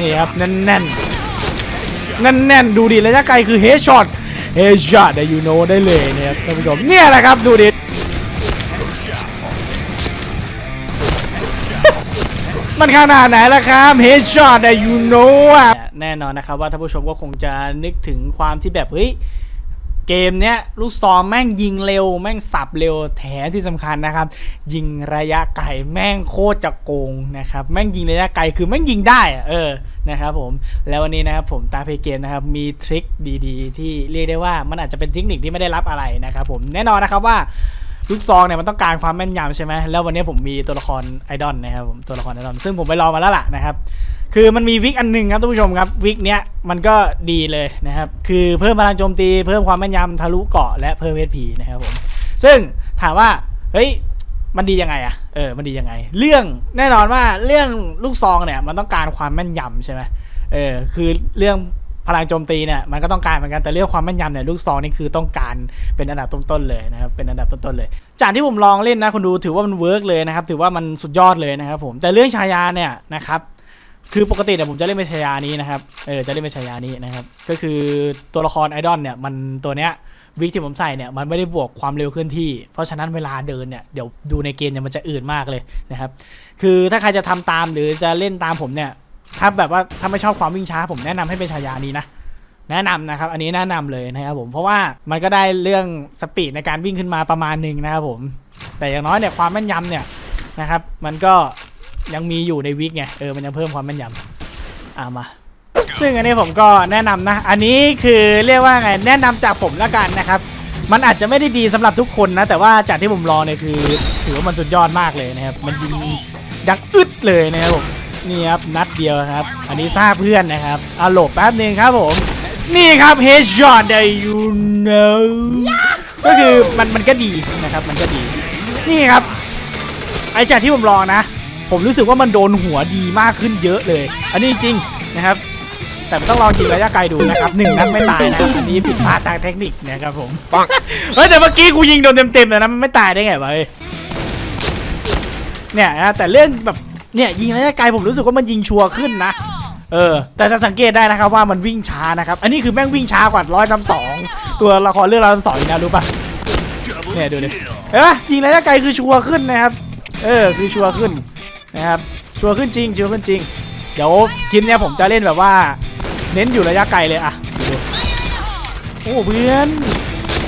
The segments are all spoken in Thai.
นี่ครับแน่นแน่นแน่นแน่นดูดิระยะไกลคือเฮดช็อตเฮดช็อตได้ยูโนได้เลยนะครับท่านผู้ชมเนี่ยแหละครับดูดิมันขนาดไหนล่ะครับเฮดช็อตได้ยูโนอะแน่นอนนะครับว่าท่านผู้ชมก็คงจะนึกถึงความที่แบบเฮ้ย เกมเนี้ยลูกซองแม่งยิงเร็ว แม่งสับเร็วแถมที่สำคัญนะครับ ยิงระยะไกลแม่งโคตรจะโกงนะครับแม่งยิงระยะไกลคือแม่งยิงได้เออนะครับผมแล้ววันนี้นะครับผมตาเพเกมนะครับมีทริคดีๆ ที่เรียกได้ว่ามันอาจจะเป็นเทคนิคที่ไม่ได้รับอะไรนะครับผมแน่นอนนะครับว่า ลูกซองเนี่ยมันต้องการความแม่นยำใช่ไหมแล้ววันนี้ผมมีตัวละครไอดอลนะครับผมตัวละครไอดอลซึ่งผมไปลองมาแล้วล่ะนะครับ คือมันมีวิกอันหนึ่งครับท่านผู้ชมครับวิกเนี้ยมันก็ดีเลยนะครับคือเพิ่มพลังโจมตีเพิ่มความแม่นยำทะลุเกาะและเพิ่มเอพีนะครับผมซึ่งถามว่าเฮ้ยมันดียังไงอะเออมันดียังไง เรื่องแน่นอนว่าเรื่องลูกซองเนี่ยมันต้องการความแม่นยำใช่ไหมเออคือเรื่อง พลังโจมตีเนี่ยมันก็ต้องการเหมือนกันแต่เรื่องความแม่นยำเนี่ยลูกซองนี่คือต้องการเป็นอันดับต้นๆเลยนะครับเป็นอันดับต้นๆเลย จากที่ผมลองเล่นนะคุณดูถือว่ามันเวิร์กเลยนะครับถือว่ามันสุดยอดเลยนะครับผมแต่เรื่องชายาเนี่ยนะครับคือปกติเนี่ยผมจะเล่นเป็นชายานี้นะครับเออจะเล่นเป็นชายานี้นะครับก็คือตัวละครไอดอลเนี่ยมันตัวเนี้ยวิกที่ผมใส่เนี่ยมันไม่ได้บวกความเร็วเคลื่อนที่ เพราะฉะนั้นเวลาเดินเนี่ยเดี๋ยวดูในเกมเนี่ยมันจะอื่นมากเลยนะครับคือถ้าใครจะทำตามหรือจะเล่นตามผมเนี่ย ถ้าแบบว่าถ้าไม่ชอบความวิ่งช้า ผมแนะนำให้เป็นชายานี้นะแนะนำนะครับ อันนี้แนะนำเลยนะครับผมเพราะว่ามันก็ได้เรื่องสปีดในการวิ่งขึ้นมาประมาณหนึ่งนะครับผม แต่อย่างน้อยเนี่ยความแม่นยำเนี่ยนะครับ มันก็ยังมีอยู่ในวิกไงเออมันยังเพิ่มความแม่นยำอ่ามาซึ่งอันนี้ผมก็แนะนำนะ อันนี้คือเรียกว่าไงแนะนำจากผมแล้วกันนะครับ มันอาจจะไม่ได้ดีสำหรับทุกคนนะ แต่ว่าจากที่ผมลองเนี่ยคือ ถือว่ามันสุดยอดมากเลยนะครับ มันยิงดังอึดเลยนะครับผม นี่ครับนัดเดียวครับ อันนี้ทราบเพื่อนนะครับเอาหลบแป๊บหนึ่งครับผม นี่ครับ headshot that you know ก็คือมันมันก็ดีนะครับมันก็ดี นี่ครับ ไอจากที่ผมลองนะ ผมรู้สึกว่ามันโดนหัวดีมากขึ้นเยอะเลย อันนี้จริงนะครับ แต่ต้องลองยิงระยะไกลดูนะครับหนึ่งนัดไม่ตายนะอันนี้ผิดพลาดทางเทคนิคนะครับผมเฮ้ยแต่เมื่อกี้กูยิงโดนเต็มๆเลยนะมันไม่ตายได้ไงวะเฮ้ยเนี่ยนะแต่เรื่องแบบ เนี่ยยิงระยะไกลผมรู้สึกว่ามันยิงชัวร์ขึ้นนะ เออ แต่จะสังเกตได้นะครับว่ามันวิ่งช้านะครับ อันนี้คือแม่งวิ่งช้ากว่าร้อยสองตัวละครเรื่องร้อยสองนะรู้ปะเนี่ยดูดิเห็นปะยิงระยะไกลคือชัวร์ขึ้นนะครับ เออคือชัวร์ขึ้นนะครับชัวร์ขึ้นจริงชัวร์ขึ้นจริง เดี๋ยวทีมเนี้ยผมจะเล่นแบบว่า เน้นอยู่ระยะไกลเลยอะดูโอ้เพื่อน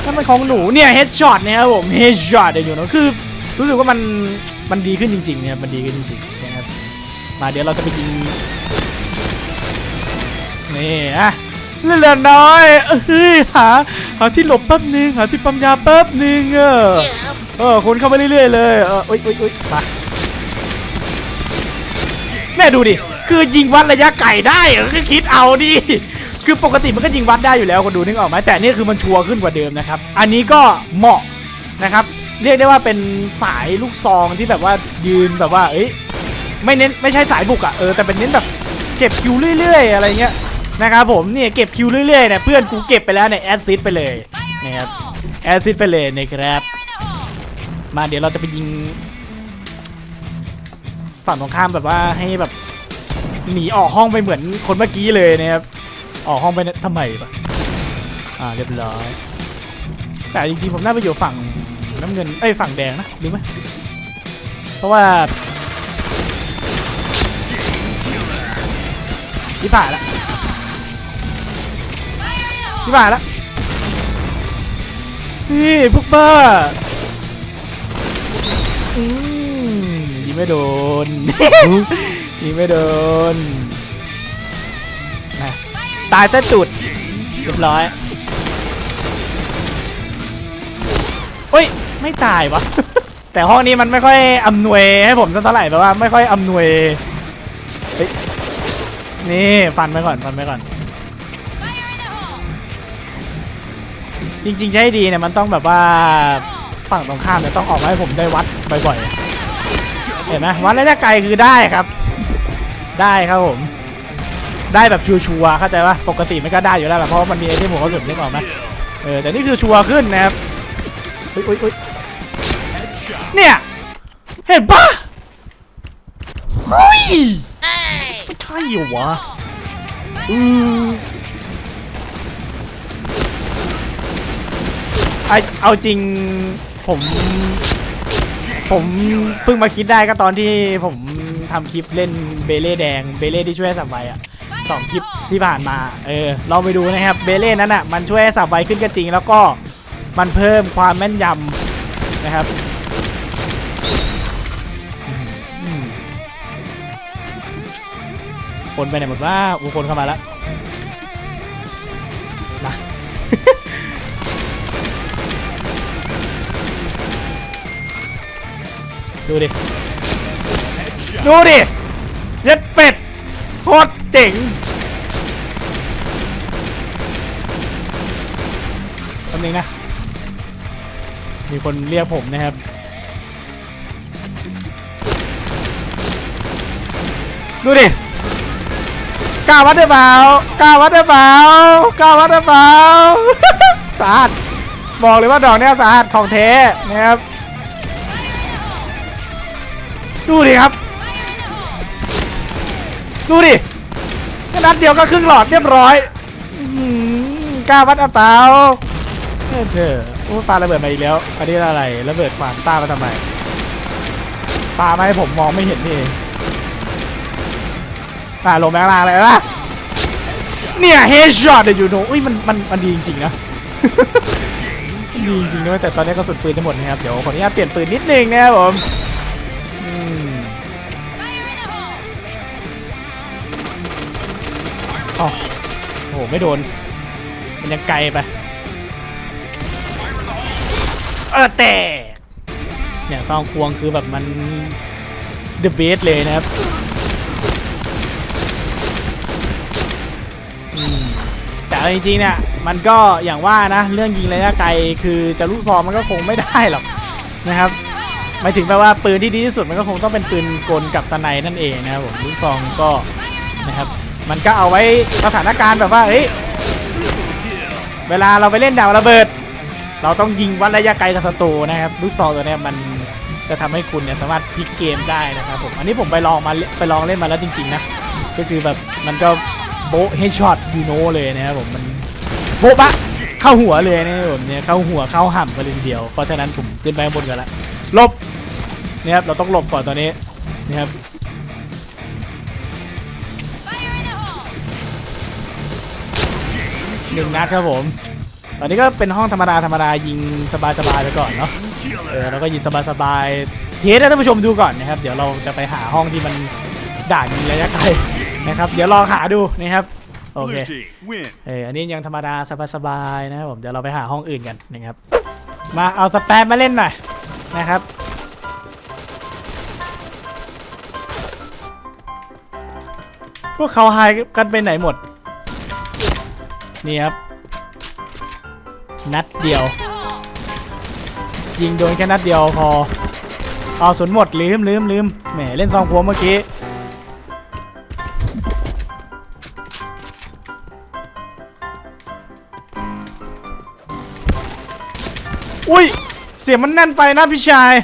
นั่นมันของหนูเนี่ยเฮดช็อตเนี่ยครับผมเฮดช็อตเดี๋ยวอยู่นะคือรู้สึกว่ามันมันดีขึ้นจริงๆเนี่ยมันดีขึ้นจริงๆ มาเดี๋ยวเราจะไปยิงนี่อะเลือดน้อยเฮ้ยหาหาที่หลบแป๊บนึงหาที่ปั๊มยาแป๊บนึงเออเออคนเข้ามาเรื่อยๆเลยเอออุ้ยอุ้ยอุ้ยมาแม่ดูดิคือยิงวัดระยะไกลได้เหรอคือคิดเอาดิคือปกติมันก็ยิงวัดได้อยู่แล้วคนดูนึกออกไหมแต่นี่คือมันชัวร์ขึ้นกว่าเดิมนะครับ อันนี้ก็เหมาะนะครับ เรียกได้ว่าเป็นสายลูกซองที่แบบว่ายืนแบบว่าเอ้ย ไม่เน้นไม่ใช่สายบุกอะเออแต่เป็นเน้นแบบเก็บคิวเรื่อยๆ อะไรเงี้ยนะครับผมเนี่ยเก็บคิวเรื่อยๆเนี่ยเพื่อนกูเก็บไปแล้วเนี่ยแอดซิดไปเลยนะครับแอดซิดไปเลยนะครับมาเดี๋ยวเราจะไปยิงฝั่งตรงข้ามแบบว่าให้แบบหนีออกห้องไปเหมือนคนเมื่อกี้เลยนะครับออกห้องไปเนี่ยทำไมปะอ่าเรียบร้อยแต่จริงๆผมน่าไปอยู่ฝั่งน้ำเงินเอ้ยฝั่งแดงนะรู้ไหมเพราะว่า ที่ผ่านละที่ผ่านละนี่พวกบ้าอืมยิงไม่โดนยิงไม่โดนนะตายซะจุดเรียบร้อยเฮ้ย ไม่ตายวะ แต่ห้องนี้มันไม่ค่อยอำนวยให้ผมสักเท่าไหร่แบบว่าไม่ค่อยอำนวยเฮ้ย นี่ฟันไปก่อนฟันไปก่อน จริงๆให้ดีเนี่ยมันต้องแบบว่าฝั่งตรงข้ามเนี่ยต้องออกมาให้ผมได้วัดบ่อยๆ เห็นไหมวัดระยะไกลคือได้ครับ ได้ครับผม ได้แบบชัวร์ๆเข้าใจปะปกติมันก็ได้อยู่แล้วแหละเพราะมันมีไอเทมหัวกระสุนนึกออกไหมเออแต่นี่คือชัวร์ขึ้นนะครับอุ๊ยอุ๊ยเนี่ย เห็นปะเฮ้ย ช่เหรอวะ อือไอเอาจริงผม ผมเพิ่งมาคิดได้ก็ตอนที่ผมทำคลิปเล่นเบเล่แดงเบเล่ที่ช่วยให้สับไวอะสองคลิปที่ผ่านมา เออลองไปดูนะครับเบเล่นั้นอะมันช่วยให้สับไวขึ้นก็จริง แล้วก็มันเพิ่มความแม่นยำนะครับ คนไปไหนหมดว่าอุคนเข้ามาแล้วนะดูดิ ดูดิเย็ดเป็ดโคตรเจ๋งคำนึงนะ มีคนเรียกผมนะครับดูดิ กล้าวัดได้เปล่ากล้าวัดได้เปล่ากล้าวัดได้เปล่าสะอาดบอกเลยว่าดอกเนี้ยสะอาดของเทนะครับ ดูดิครับ ดูดิแค่นัดเดียวก็ครึ่งหลอดเรียบร้อยกล้าวัดเอเปล่าเออเธอโอ้ปาระเบิดมาอีกแล้ว อันนี้อะไร ระเบิดขวางตามาทำไมปามาให้ผมมองไม่เห็นนี่ อ่าลงแบงล่างเลยนะเนี่ยเฮดช็อตเดี๋ยวอยู่โนอุ้ยมันมันมันดีจริงๆนะดีจริงๆด้วยแต่ตอนนี้ก็สุดปืนทั้งหมดนะครับเดี๋ยวขออนุญาตเปลี่ยนปืนนิดนึงนะครับผมอ๋อโอ้โหไม่โดน มันยังไกลไปเออแต่เนี่ยซองควงคือแบบมัน the best เลยนะครับ แต่จริงๆเนี่ยมันก็อย่างว่านะเรื่องยิงระยะไกลคือจะลูกซองมันก็คงไม่ได้หรอกนะครับหมายถึงแปลว่าปืนที่ดีที่สุดมันก็คงต้องเป็นปืนกลกับสไนนั่นเองนะครับผมลูกซองก็นะครับ มันก็เอาไว้สถานการณ์แบบว่าเฮ้ยเวลาเราไปเล่นดาวระเบิด เราต้องยิงวัดระยะไกลกับศัตรูนะครับลูกซองตัวนี้มันจะทำให้คุณเนี่ยสามารถพลิกเกมได้นะครับผมอันนี้ผมไปลองมาไปลองเล่นมาแล้วจริงๆนะก็คือแบบมันก็ โบะเฮช็อตยูโนเลยนะครับผมมันโบะปะเข้าหัวเลยนะครับผมเนี่ยเข้าหัวเข้าห่ำไปเลยทีเดียวเพราะฉะนั้นผมขึ้นไปข้างบนกันละหลบเนี่ยครับเราต้องหลบก่อนตอนนี้นะครับหนึ่งนัดครับผม ตอนนี้ก็เป็นห้องธรรมดาธรรมดายิงสบายๆไปก่อนเนาะเออแล้วก็ยิงสบายๆเทสให้ท่านผู้ชมดูก่อนนะครับ เดี๋ยวเราจะไปหาห้องที่มันด่านยิงระยะไกล นะครับ เดี๋ยวลองหาดูนะครับ โอเค Blue team win. เอออันนี้ยังธรรมดาสบายๆนะครับผม เดี๋ยวเราไปหาห้องอื่นกันนะครับ มาเอาสแปมมาเล่นหน่อยนะครับพวกเขาหายกันไปไหนหมด นี่ครับ นัดเดียว ยิงโดนแค่นัดเดียวพอ เอาสนหมดลืมลืมลืมแหมเล่นซองพวงเมื่อกี้ อุ้ย เสียงมันแน่นไปนะพี่ชาย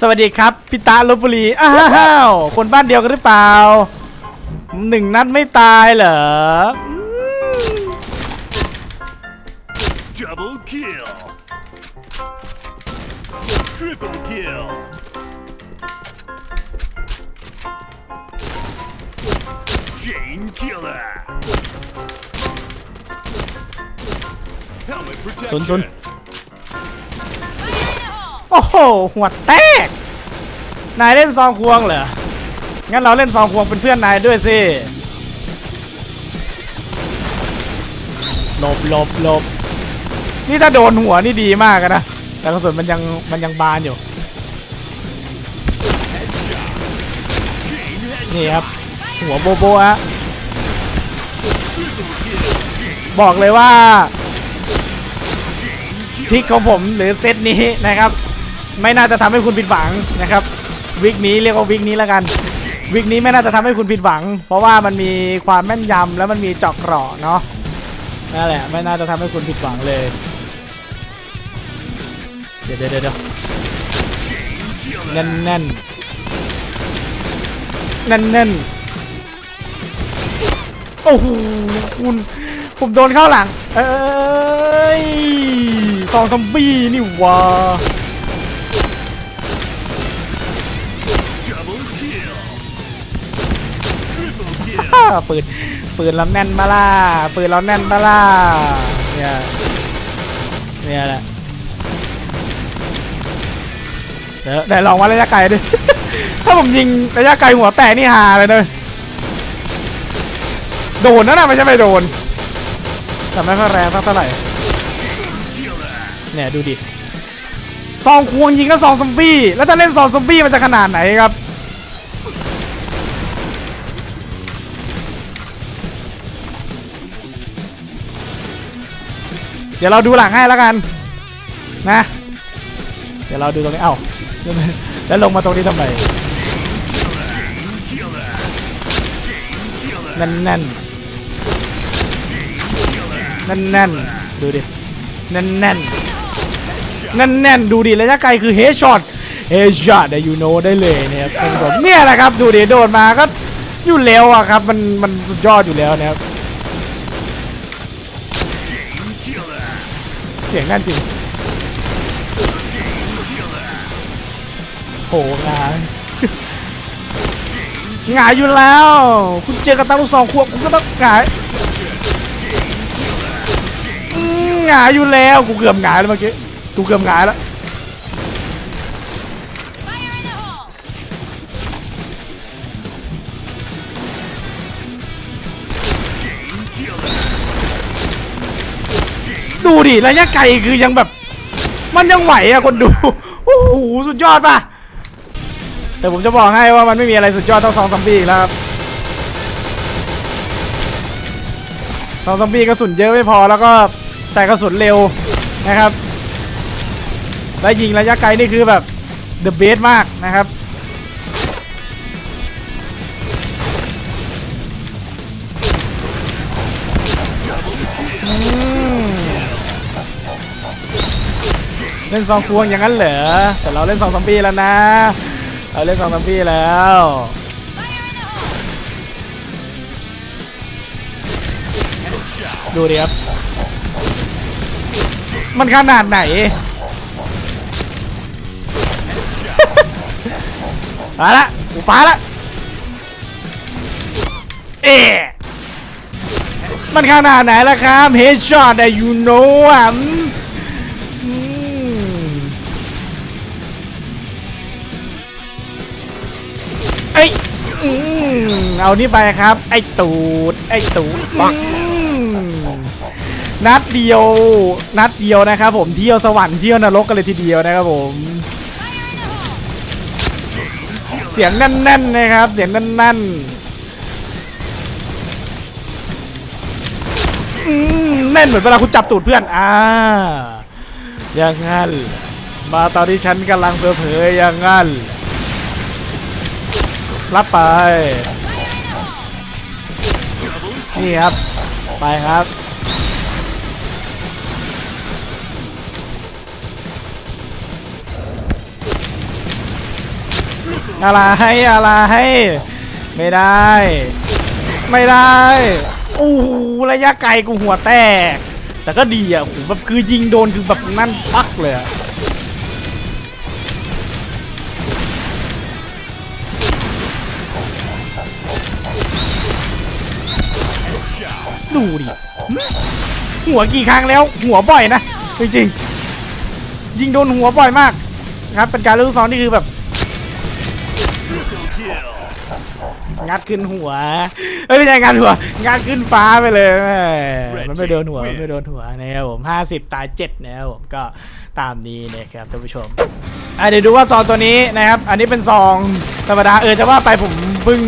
สวัสดีครับพี่ตาลบบุรี อ้าว คนบ้านเดียวกันหรือเปล่า หนึ่งนัดไม่ตายเหรออืม Double kill. Triple kill. Chain killer. Helmet ซุนซุน protection. โอ้โห หัวแตก นายเล่นซองควงเหรอ งั้นเราเล่นซองควงเป็นเพื่อนนายด้วยสิ หลบหลบหลบ นี่ถ้าโดนหัวนี่ดีมากอะนะ แต่กระสุนมันยังมันยังบานอยู่ Chain นี่ headshot. ครับ หัวโบโบฮะ Triple kill. Chain บอกเลยว่า chain ทริกของผมหรือเซตนี้นะครับ ไม่น่าจะทำให้คุณผิดหวังนะครับ วิกนี้เรียกว่าวิกนี้แล้วกัน วิกนี้ไม่น่าจะทำให้คุณผิดหวัง เพราะว่ามันมีความแม่นยำแล้วมันมีเจอกเกราะเนาะนั่นแหละไม่น่าจะทำให้คุณผิดหวังเลย เดี๋ยวเดี๋ยวเดี๋ยวแน่นแน่นแน่นแน่นโอ้โหคุณผมโดนเข้าหลัง เอ้ยซองซอมบี้นี่หว่า Double kill. Triple kill. อ้าปืนปืนเราแน่นมาล่าปืนเราแน่นมาล่าเนี่ยเนี่ยแหละเดี๋ยวเดี๋ยวลองวัดระยะไกลดิ ถ้าผมยิงระยะไกลหัวแตกนี่ฮาเลยนะโดนนะนะไม่ใช่ไม่โดน แต่ไม่ค่อยแรงเท่าไหร่เนี่ยดูดิซองควงยิงก็ซองซอมบี้ แล้วถ้าเล่นซองซอมบี้มันจะขนาดไหนครับ เดี๋ยวเราดูหลังให้แล้วกัน นะ เดี๋ยวเราดูตรงนี้ เอ้า แล้วลงมาตรงนี้ทำไม Chain killer. Chain killer. แน่นแแน่นแน่นดูดิแน่นแน่นแน่นแน่นดูดิระยะไกลคือเฮดช็อตเฮดช็อตได้ยูโนได้เลยเนี่ยครับท่านผู้ชมเนี่ยแหละครับดูดิโดดมาก็อยู่แล้วอะครับมันมันสุดยอดอยู่แล้วนะครับเสียงแน่นจริงโหงายหงายอยู่แล้ว คุณเจอกับตาลูกสองขวบคุณก็ต้องงาย หงายอยู่แล้วกูเกือบหงายแล้วเมื่อกี้กูเกือบหงายแล้วดูดิระยะไกลคือยังแบบ มันยังไหวอะคนดูโอ้โหสุดยอดป่ะแต่ผมจะบอกให้ว่ามันไม่มีอะไรสุดยอดเท่าซองซอมบี้แล้วครับซองซอมบี้กระสุนเยอะไม่พอแล้วก็ ใส่กระสุนเร็วนะครับ และยิงระยะไกลนี่คือแบบเดอะเบสมากนะครับเล่นซองควงอย่างนั้นเหรอ แต่เราเล่นซองซอมบี้แล้วนะ เราเล่นซองซอมบี้แล้ว ดูดิครับ มันขนาดไหน มาละกูปาละ เอ๊มันขนาดไหนล่ะครับเฮดช็อตอะยูโน่อะมเอ้ยเอานี่ไปครับ ไอ้ตูด ไอ้ตูดปัก นัดเดียว นัดเดียวนะครับผมเที่ยวสวรรค์เที่ยวนรกกันเลยทีเดียวนะครับผม เสียงแน่นๆนะครับ เสียงแน่นๆอืมแน่นเหมือนเวลาคุณจับตูดเพื่อนอ่าอย่างงั้นมาตอนที่ฉันกำลังเผลอๆอย่างงั้นรับไป นี่ครับ ไปครับ อะไรอะไรไม่ได้ ไม่ได้โอ้โหระยะไกลกูหัวแตก แต่ก็ดีอะโอ้โหแบบคือยิงโดนคือแบบนั่นปักเลยอะดูดิหัวกี่ครั้งแล้วหัวบ่อยนะจริงๆยิงโดนหัวบ่อยมากนะครับเป็นการเลือกซ้อนที่คือแบบ งัดขึ้นหัวเอ้ยไม่ใช่งัดหัวงัดขึ้นฟ้าไปเลยแม่มันไม่โดนหัวมันไม่โดนหัวนะครับผม50ตาย7นะครับผมก็ตามนี้นะครับท่านผู้ชมอะเดี๋ยวดูว่าซองตัวนี้นะครับ อันนี้เป็นซองธรรมดาเออจะว่าไปผมเพิ่ง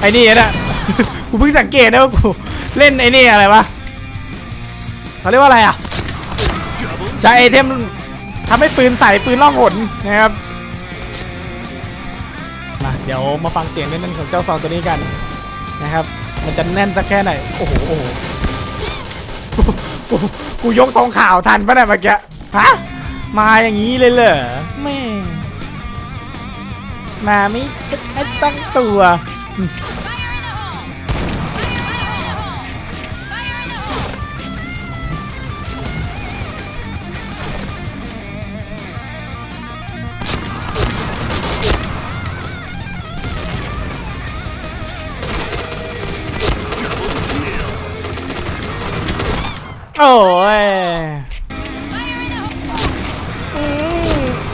ไอ้นี่นะกูเพิ่งสังเกตนะว่ากูเล่นไอ้นี่อะไรวะเขาเรียกว่าอะไรอะใช้ไอเทมทำให้ปืนใส่ปืนล่องหนนะครับมา เดี๋ยวมาฟังเสียงแน่นๆของเจ้าซองตัวนี้กันนะครับ มันจะแน่นสักแค่ไหน โอ้โหโอ้โหกูยกทองข่าวทันปะเนี่ยเมื่อกี้ฮะมาอย่างนี้เลยเหรอแม่มาไม่ไม่ตั้งตัว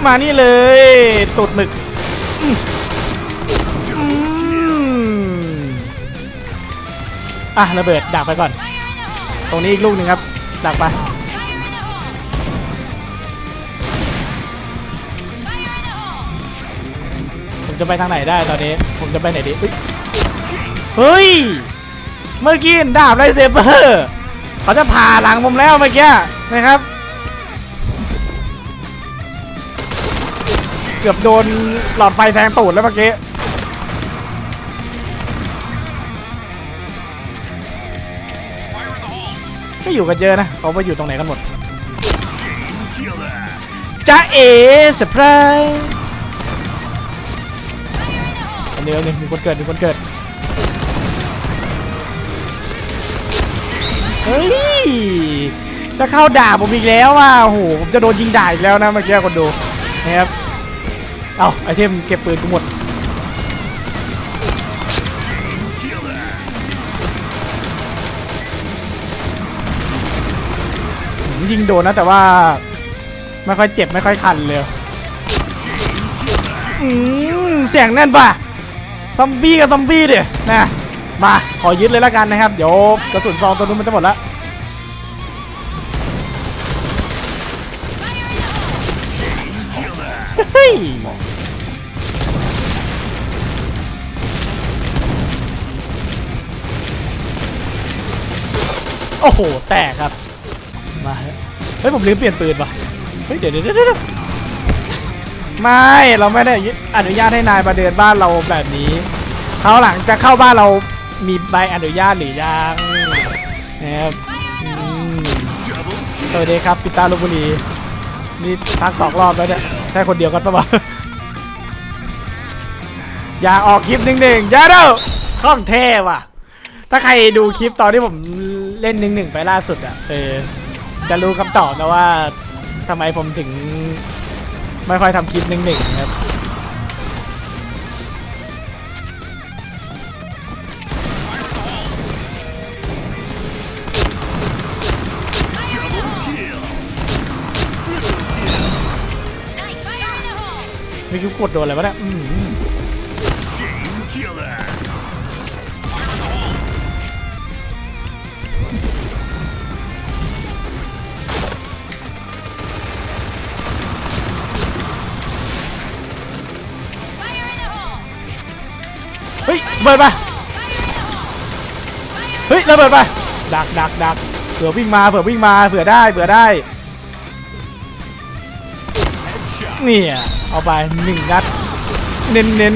มานี่เลยตูดหมึกอะระเบิดดักไปก่อน ตรงนี้อีกลูกหนึ่งครับ ดักไปผมจะไปทางไหนได้ตอนนี้ ผมจะไปไหนดีเฮ้ย เมื่อกี้ดาบไรเซเบอร์ เขาจะผ่าหลังผมแล้วเมื่อกี้นะครับ กือบโดนหลอดไฟแทงตูดแล้วเมื่อกี้ก็อยู่กันเยอะนะเขาไปอยู่ตรงไหนกันหมดจ้าเอเซอร์ไพรส์อันนี้อันนี้มีคนเกิดมีคนเกิดเฮ้ยจะเข้าด่าผมอีกแล้วอะโอ้โหผมจะโดนยิงด่าอีกแล้วนะเมื่อกี้คนดูนะครับ เอาไอเทมเก็บปืนกูหมดยิงโดนนะแต่ว่า ไม่ค่อยเจ็บไม่ค่อยคันเลยอืมเสียงแน่นป่ะซอมบี้กับซอมบี้ดินะมาขอยึดเลยละกันนะครับ เดี๋ยวกระสุนซองตัวนู้นมันจะหมดล้วเฮ้ย โอ้โห แตกครับ มาเฮ้ย ผมลืมเปลี่ยนปืนว่ะเฮ้ย เดี๋ยวเดี๋ยวเดี๋ยวไม่ เราไม่ได้อนุญาตให้นายมาเดินบ้านเราแบบนี้ เขาหลังจะเข้าบ้านเรามีใบอนุญาตหรือยังนะครับสวัสดีครับปิตาลพบุรีนี่ทักสองรอบแล้วเนี่ย ใช่คนเดียวกันปะวะอย่าออกคลิปหนึ่งหนึ่งอย่าเด้อข้องเท่ว่ะ ถ้าใครดูคลิปตอนที่ผมเล่นหนึ่งหนึ่งไปล่าสุดอะเออจะรู้คำตอบนะว่าทำไมผมถึงไม่ค่อยทำคลิปหนึ่งหนึ่งครับไม่คิดกดโดนอะไรวะเนี่ย ฮ้ยระเบิดไปเฮ้ยระเบิดไปดักดักดักเผื่อวิ่งมาเผื่อวิ่งมาเผื่อได้เผื่อได้เนี่ยเอาไปหนึ่งนัดเน้นเน้น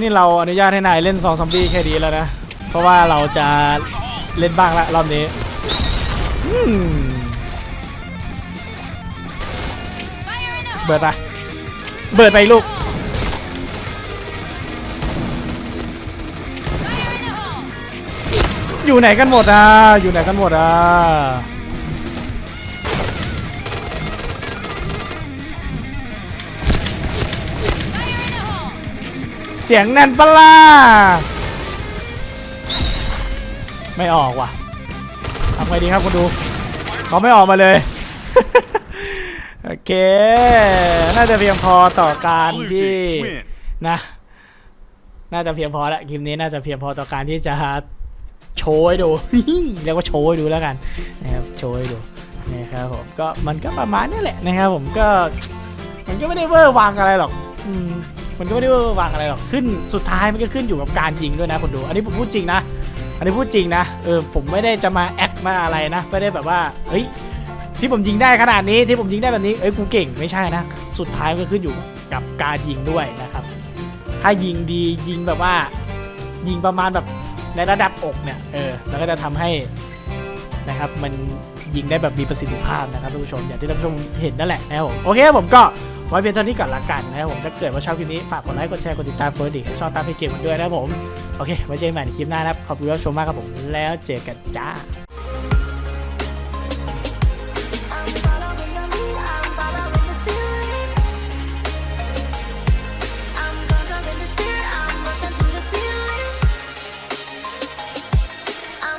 นี่เราอนุญาตให้นายเล่นซองซอมบี้แค่นี้แล้วนะ เพราะว่าเราจะเล่นบ้างละรอบนี้เบิดไปเบิดไปลูกอยู่ไหนกันหมดอะ อยู่ไหนกันหมดอะ เสียงแน่นปะล่ะ ไม่ออกว่ะทำไงดีครับคุณดูเขาไม่ออกมาเลย โอเค น่าจะเพียงพอต่อการที่นะ น่าจะเพียงพอละคลิปนี้น่าจะเพียงพอต่อการที่จะโชว์ให้ดูเรียกว่าโชว์ให้ดูแล้วกันนะครับโชว์ให้ดูนะครับผมก็มันก็ประมาณนี้แหละนะครับผมก็มันก็ไม่ได้เวอร์วังอะไรหรอกอืมมันก็ไม่ได้เวอร์วังอะไรหรอกขึ้นสุดท้ายมันก็ขึ้นอยู่กับการยิงด้วยนะคนดู อันนี้ผมพูดจริงนะ อันนี้พูดจริงนะ เออผมไม่ได้จะมาแอคมาอะไรนะ ไม่ได้แบบว่า เฮ้ย ที่ผมยิงได้ขนาดนี้ ที่ผมยิงได้แบบนี้ เอ้ย กูเก่ง ไม่ใช่นะ สุดท้ายมันก็ขึ้นอยู่กับการยิงด้วยนะครับ ถ้ายิงดียิงแบบว่า ยิงประมาณแบบในระดับอกเนี่ย เออ แล้วก็จะทำให้นะครับ มันยิงได้แบบมีประสิทธิภาพนะครับท่านผู้ชม อย่างที่ท่านผู้ชมเห็นนั่นแหละนะครับผม โอเคผมก็ไว้เพียงเท่านี้ก่อนละกันนะครับผม ถ้าเกิดว่าชอบคลิปนี้ ฝากกดไลค์ กดแชร์ กดติดตามกดกระดิ่งให้ชอบตามให้เกมกันด้วยนะครับผม โอเคไว้เจอกันใหม่ในคลิปหน้านะครับ ขอบคุณที่รับชมมากครับผม แล้วเจอกันจ้า